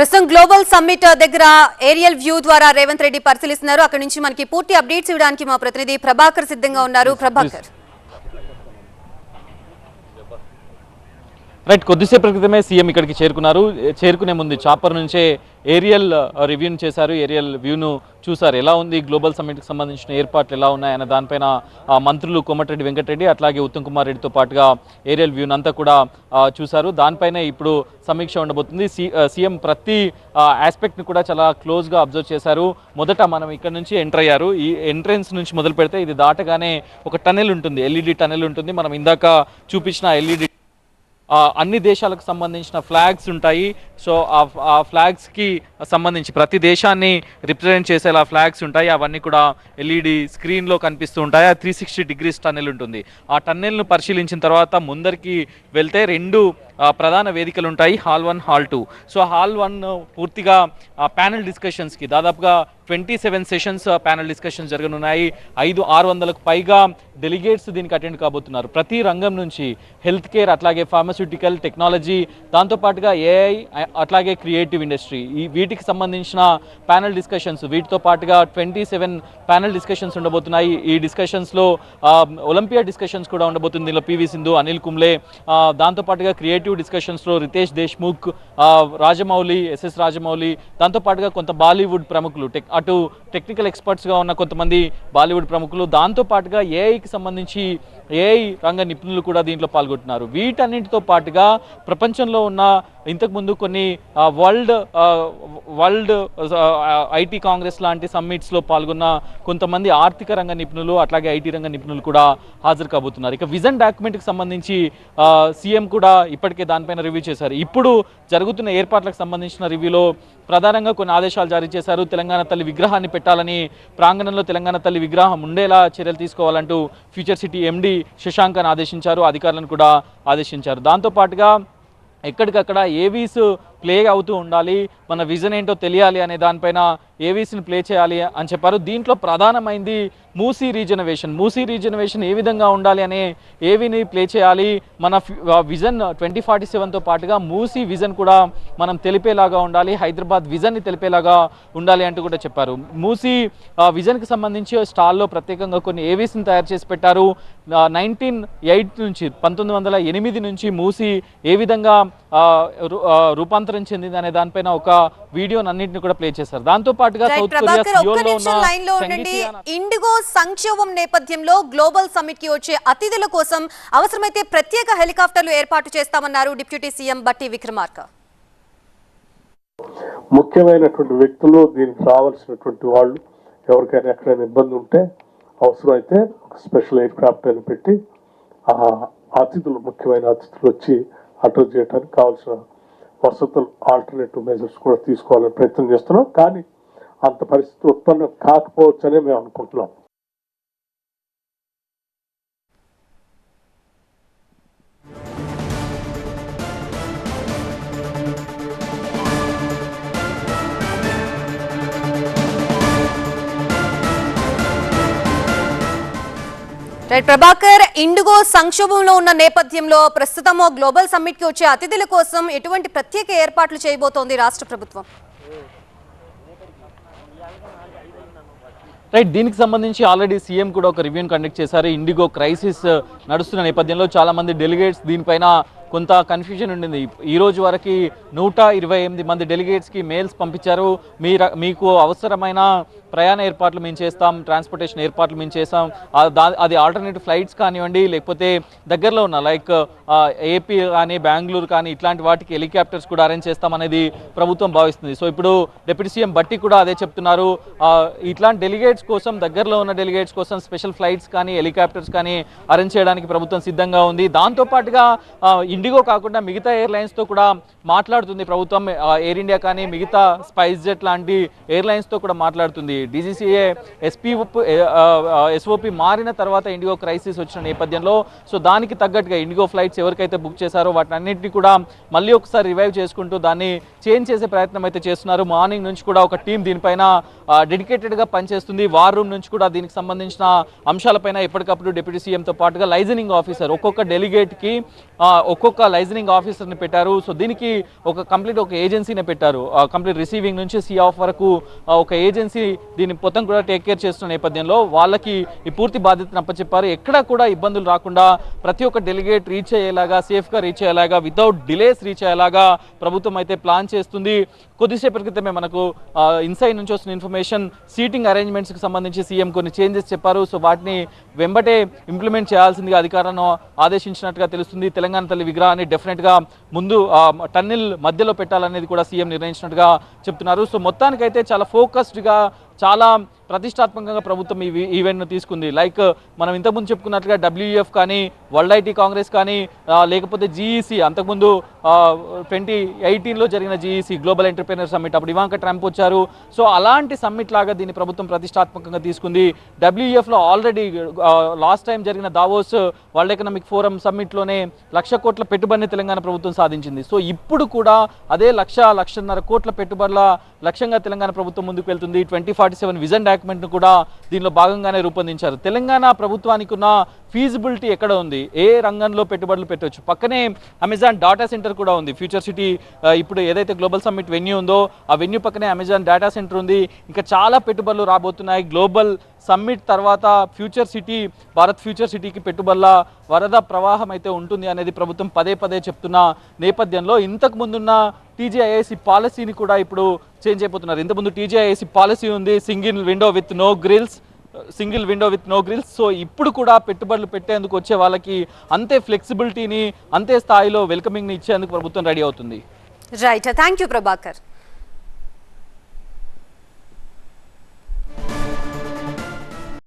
ప్రస్తుతం global summit దగ్గర aerial view ద్వారా రేవంత్ రెడ్డి పరిశీలిస్తున్నారు. అక్కడి నుంచి మనకి పూర్తి అప్డేట్స్ ఇవ్వడానికి మా ప్రతినిధి ప్రభాకర్ సిద్ధంగా ఉన్నారు. ప్రభాకర్. రైట్ కొద్దిసేపు క్రితమే సీఎం ఇక్కడికి చేరుకున్నారు. చేరుకునే ముందు చాపర్ నుంచే ఏరియల్ రివ్యూను చేశారు. ఏరియల్ వ్యూను చూశారు. ఎలా ఉంది? గ్లోబల్ సమ్మిట్కి సంబంధించిన ఏర్పాట్లు ఎలా ఉన్నాయన్న దానిపైన మంత్రులు కోమటిరెడ్డి వెంకటరెడ్డి అట్లాగే ఉత్తమ్ కుమార్ రెడ్డితో పాటుగా ఏరియల్ వ్యూను అంతా కూడా చూశారు. దానిపైన ఇప్పుడు సమీక్ష ఉండబోతుంది. సీఎం ప్రతి ఆస్పెక్ట్ని కూడా చాలా క్లోజ్గా అబ్జర్వ్ చేశారు. మొదట మనం ఇక్కడ నుంచి ఎంటర్ అయ్యారు. ఈ ఎంట్రెన్స్ నుంచి మొదలు పెడితే ఇది దాటగానే ఒక టనెల్ ఉంటుంది. ఎల్ఈడి టనెల్ ఉంటుంది. మనం ఇందాక చూపించిన ఎల్ఈడి అన్ని దేశాలకు సంబంధించిన ఫ్లాగ్స్ ఉంటాయి. సో ఆ ఆ ఫ్లాగ్స్కి సంబంధించి ప్రతి దేశాన్ని రిప్రజెంట్ చేసేలా ఫ్లాగ్స్ ఉంటాయి. అవన్నీ కూడా ఎల్ఈడి స్క్రీన్లో కనిపిస్తూ ఉంటాయి. ఆ త్రీ సిక్స్టీ డిగ్రీస్ టన్నెల్ ఉంటుంది. ఆ టన్నెల్ను పరిశీలించిన తర్వాత ముందరికి వెళ్తే రెండు ప్రధాన వేదికలు ఉంటాయి. Hall one hall two. So hall one పూర్తిగా ప్యానెల్ డిస్కషన్స్కి దాదాపుగా twenty seven sessions panel discussions జరగనున్నాయి. ఐదు ఆరు వందలకు పైగా డెలిగేట్స్ దీనికి అటెండ్ కాబోతున్నారు. ప్రతి రంగం నుంచి హెల్త్ కేర్ అట్లాగే ఫార్మస్యూటికల్ టెక్నాలజీ దాంతోపాటుగా ఏఐ అట్లాగే క్రియేటివ్ ఇండస్ట్రీ ఈ వీటికి సంబంధించిన ప్యానల్ డిస్కషన్స్ వీటితో పాటుగా ట్వంటీ సెవెన్ ప్యానల్ డిస్కషన్స్ ఉండబోతున్నాయి. ఈ డిస్కషన్స్లో ఒలింపియా డిస్కషన్స్ కూడా ఉండబోతుంది. దీనిలో పివి సింధు అనిల్ కుంబ్లే దాంతోపాటుగా క్రియేటివ్ డిస్కషన్స్లో రితేష్ దేశ్ముఖ్ రాజమౌళి ఎస్ఎస్ రాజమౌళి దాంతోపాటుగా కొంత బాలీవుడ్ ప్రముఖులు టెక్ అటు టెక్నికల్ ఎక్స్పర్ట్స్గా ఉన్న కొంతమంది బాలీవుడ్ ప్రముఖులు దాంతోపాటుగా ఏఐకి సంబంధించి ఏఐ రంగ నిపుణులు కూడా దీంట్లో పాల్గొంటున్నారు. వీటన్నింటితో పాటుగా ప్రపంచంలో ఉన్న ఇంతకుముందు కొన్ని వరల్డ్ వరల్డ్ ఐటీ కాంగ్రెస్ లాంటి సమ్మిట్స్లో పాల్గొన్న కొంతమంది ఆర్థిక రంగ నిపుణులు అట్లాగే ఐటీ రంగ నిపుణులు కూడా హాజరు కాబోతున్నారు. ఇక విజన్ డాక్యుమెంట్కి సంబంధించి సీఎం కూడా ఇప్పటికే దానిపైన రివ్యూ చేశారు. ఇప్పుడు జరుగుతున్న ఏర్పాట్లకు సంబంధించిన రివ్యూలో ప్రధానంగా కొన్ని ఆదేశాలు జారీ చేశారు. తెలంగాణ తల్లి విగ్రహాన్ని పెట్టాలని ప్రాంగణంలో తెలంగాణ తల్లి విగ్రహం ఉండేలా చర్యలు తీసుకోవాలంటూ ఫ్యూచర్ సిటీ ఎండి శశాంకన్ ఆదేశించారు అధికారులను కూడా ఆదేశించారు. దాంతోపాటుగా ఎక్కడికక్కడ ఏవీస్ ప్లే అవుతూ ఉండాలి మన విజన్ ఏంటో తెలియాలి అనే దానిపైన ఏవీస్ని ప్లే చేయాలి అని చెప్పారు. దీంట్లో ప్రధానమైంది మూసీ రీజనవేషన్ మూసీ రీజనవేషన్ ఏ విధంగా ఉండాలి అనే ఏవీని ప్లే చేయాలి. మన విజన్ ట్వంటీ ఫార్టీ సెవెన్తో పాటుగా మూసీ విజన్ కూడా మనం తెలిపేలాగా ఉండాలి హైదరాబాద్ విజన్ని తెలిపేలాగా ఉండాలి అంటూ కూడా చెప్పారు. మూసీ విజన్కి సంబంధించి స్టాల్లో ప్రత్యేకంగా కొన్ని ఏవీస్ని తయారు చేసి పెట్టారు. నైన్టీన్ ఎయిట్ నుంచి పంతొమ్మిది వందల ఎనిమిది నుంచి మూసి ఏ విధంగా రూపాంతరం చెందింది అనే దానిపైన ఒక వీడియోని అన్నింటిని కూడా ప్లే చేశారు. దాంతో పాటుగా సౌత్ కొరియా ప్రభాకర్ ఒక్క సియోల్లో నిమిషం ఉన్న లైన్లో ఉండండి సంగీతియాన- ఇండిగో సంక్షోభం నేపథ్యంలో గ్లోబల్ సమ్మిట్కి వచ్చే అతిథుల కోసం అవసరమైతే ప్రత్యేక హెలికాప్టర్లు ఏర్పాటు చేస్తామన్నారు డిప్యూటీ సీఎం బట్టి విక్రమార్క. ముఖ్యమైనటువంటి వ్యక్తులు దీనికి రావాల్సినటువంటి వాళ్ళు ఎవరికైనా ఎక్కడైనా ఇబ్బంది ఉంటే అవసరమైతే ఒక స్పెషల్ ఎయిర్ క్రాఫ్ట్ అని పెట్టి ఆ అతిథులు ముఖ్యమైన అతిథులు వచ్చి అడ్రస్ చేయడానికి కావాల్సిన వసతులు ఆల్టర్నేటివ్ మెజర్స్ కూడా తీసుకోవాలని ప్రయత్నం చేస్తున్నాం. కానీ అంత పరిస్థితి ఉత్పన్నం కాకపోవచ్చనే మేము అనుకుంటున్నాం. రైట్ ప్రభాకర్ ఇండిగో సంక్షోభంలో ఉన్న నేపథ్యంలో ప్రస్తుతం గ్లోబల్ సమ్మిట్కి వచ్చే అతిథుల కోసం ఎటువంటి ప్రత్యేక ఏర్పాట్లు చేయబోతోంది రాష్ట్ర ప్రభుత్వం? రైట్ దీనికి సంబంధించి ఆల్రెడీ సీఎం కూడా ఒక రివ్యూని కండక్ట్ చేశారు. ఇండిగో క్రైసిస్ నడుస్తున్న నేపథ్యంలో చాలామంది డెలిగేట్స్ దీనిపైన కొంత కన్ఫ్యూజన్ ఉండింది. ఈ రోజు వరకు నూట ఇరవై ఎనిమిది మంది డెలిగేట్స్కి మెయిల్స్ పంపించారు. మీ మీకు అవసరమైన ప్రయాణ ఏర్పాట్లు మేము చేస్తాం ట్రాన్స్పోర్టేషన్ ఏర్పాట్లు మేము చేస్తాం. అది ఆల్టర్నేటివ్ ఫ్లైట్స్ కానివ్వండి లేకపోతే దగ్గరలో ఉన్న లైక్ ఏపీ కానీ బెంగళూరు కానీ ఇట్లాంటి వాటికి హెలికాప్టర్స్ కూడా అరేంజ్ చేస్తాం అనేది ప్రభుత్వం భావిస్తుంది. సో ఇప్పుడు డిప్యూటీ సీఎం బట్టి కూడా అదే చెప్తున్నారు. ఇట్లాంటి డెలిగేట్స్ కోసం దగ్గరలో ఉన్న డెలిగేట్స్ కోసం స్పెషల్ ఫ్లైట్స్ కానీ హెలికాప్టర్స్ కానీ అరేంజ్ చేయడానికి ప్రభుత్వం సిద్ధంగా ఉంది. దాంతో పాటుగా ఇండిగో కాకుండా మిగతా ఎయిర్లైన్స్తో కూడా మాట్లాడుతుంది ప్రభుత్వం ఎయిర్ ఇండియా కానీ మిగతా స్పైస్ జెట్ లాంటి ఎయిర్లైన్స్తో కూడా మాట్లాడుతుంది. డీజీసీఏ ఎస్పీ ఎస్ఓపి మారిన తర్వాత ఇండిగో క్రైసిస్ వచ్చిన నేపథ్యంలో సో దానికి తగ్గట్టుగా ఇండిగో ఫ్లైట్స్ ఎవరికైతే బుక్ చేశారో వాటిని కూడా మళ్ళీ ఒకసారి రివైవ్ చేసుకుంటూ దాన్ని చేంజ్ చేసే ప్రయత్నం అయితే చేస్తున్నారు. మార్నింగ్ నుంచి కూడా ఒక టీం దీనిపైన డెడికేటెడ్గా పనిచేస్తుంది. వార్ రూమ్ నుంచి కూడా దీనికి సంబంధించిన అంశాలపైన ఎప్పటికప్పుడు డిప్యూటీ సీఎంతో పాటుగా లైజనింగ్ ఆఫీసర్ ఒక్కొక్క డెలిగేట్కి ఒక్కొక్క ఇంకొక లైజనింగ్ ఆఫీసర్ని పెట్టారు. సో దీనికి ఒక కంప్లీట్ ఒక ఏజెన్సీని పెట్టారు. కంప్లీట్ రిసీవింగ్ నుంచి సీ ఆఫ్ వరకు ఒక ఏజెన్సీ దీన్ని మొత్తం కూడా టేక్ కేర్ చేస్తున్న నేపథ్యంలో వాళ్ళకి ఈ పూర్తి బాధ్యతను అప్పచెప్పారు. ఎక్కడా కూడా ఇబ్బందులు రాకుండా ప్రతి ఒక్క డెలిగేట్ రీచ్ అయ్యేలాగా సేఫ్గా రీచ్ అయ్యేలాగా వితౌట్ డిలేస్ రీచ్ అయ్యేలాగా ప్రభుత్వం అయితే ప్లాన్ చేస్తుంది. కొద్దిసేపటి క్రితమే మనకు ఇన్సైడ్ నుంచి వస్తున్న ఇన్ఫర్మేషన్ సీటింగ్ అరేంజ్మెంట్స్కి సంబంధించి సీఎం కొన్ని చేంజెస్ చెప్పారు. సో వాటిని వెంబటే ఇంప్లిమెంట్ చేయాల్సిందిగా అధికారులను ఆదేశించినట్టుగా తెలుస్తుంది. తెలంగాణ తల్లి విగ్రహాన్ని డెఫినెట్గా ముందు టన్నెల్ మధ్యలో పెట్టాలనేది కూడా సీఎం నిర్ణయించినట్టుగా చెప్తున్నారు. సో మొత్తానికైతే చాలా ఫోకస్డ్గా చాలా ప్రతిష్టాత్మకంగా ప్రభుత్వం ఈ ఈవెంట్ను తీసుకుంది. లైక్ మనం ఇంతకుముందు చెప్పుకున్నట్లుగా డబ్ల్యూఎఫ్ కానీ వరల్డ్ ఐటీ కాంగ్రెస్ కానీ లేకపోతే జీఈసీ అంతకుముందు ట్వంటీ ఎయిటీన్లో జరిగిన జీఈసీ గ్లోబల్ ఎంటర్ప్రీనర్ సమ్మిట్ అప్పుడు ఇవాంక ట్రంప్ వచ్చారు. సో అలాంటి సమ్మిట్ లాగా దీన్ని ప్రభుత్వం ప్రతిష్టాత్మకంగా తీసుకుంది. డబ్ల్యూఎఫ్లో ఆల్రెడీ లాస్ట్ టైం జరిగిన దావోస్ వరల్డ్ ఎకనామిక్ ఫోరం సమ్మిట్లోనే లక్ష కోట్ల పెట్టుబడిని తెలంగాణ ప్రభుత్వం సాధించింది. సో ఇప్పుడు కూడా అదే లక్ష లక్షన్నర కోట్ల పెట్టుబడుల లక్ష్యంగా తెలంగాణ ప్రభుత్వం ముందుకు వెళ్తుంది. ట్వంటీ ఫార్టీ సెవెన్ విజన్ డాక్యుమెంట్ను కూడా దీనిలో భాగంగానే రూపొందించారు. తెలంగాణ ప్రభుత్వానికి ఉన్న ఫీజిబిలిటీ ఎక్కడ ఉంది? ఏ రంగంలో పెట్టుబడులు పెట్టవచ్చు పక్కనే అమెజాన్ డాటా సెంటర్ కూడా ఉంది. ఫ్యూచర్ సిటీ ఇప్పుడు ఏదైతే గ్లోబల్ సమ్మిట్ వెన్యూ ఉందో ఆ వెన్యూ పక్కనే అమెజాన్ డేటా సెంటర్ ఉంది. ఇంకా చాలా పెట్టుబడులు రాబోతున్నాయి. గ్లోబల్ సమ్మిట్ తర్వాత ఫ్యూచర్ సిటీ భారత్ ఫ్యూచర్ సిటీకి పెట్టుబడుల వరద ప్రవాహం అయితే ఉంటుంది అనేది ప్రభుత్వం పదే పదే చెప్తున్న నేపథ్యంలో ఇంతకు ముందున్న టీజీఐఏసీ పాలసీని కూడా ఇప్పుడు చేంజ్ అయిపోతున్నారు. ఇంతకుముందు టీజీఐఏసీ పాలసీ ఉంది. Single window with no grills. Single window with no grills. So ఇప్పుడు కూడా పెట్టుబడులు పెట్టేందుకు వచ్చే వాళ్ళకి అంతే ఫ్లెక్సిబిలిటీని అంతే స్థాయిలో వెల్కమింగ్ని ఇచ్చేందుకు ప్రభుత్వం రెడీ అవుతుంది. Right thank you Prabhakar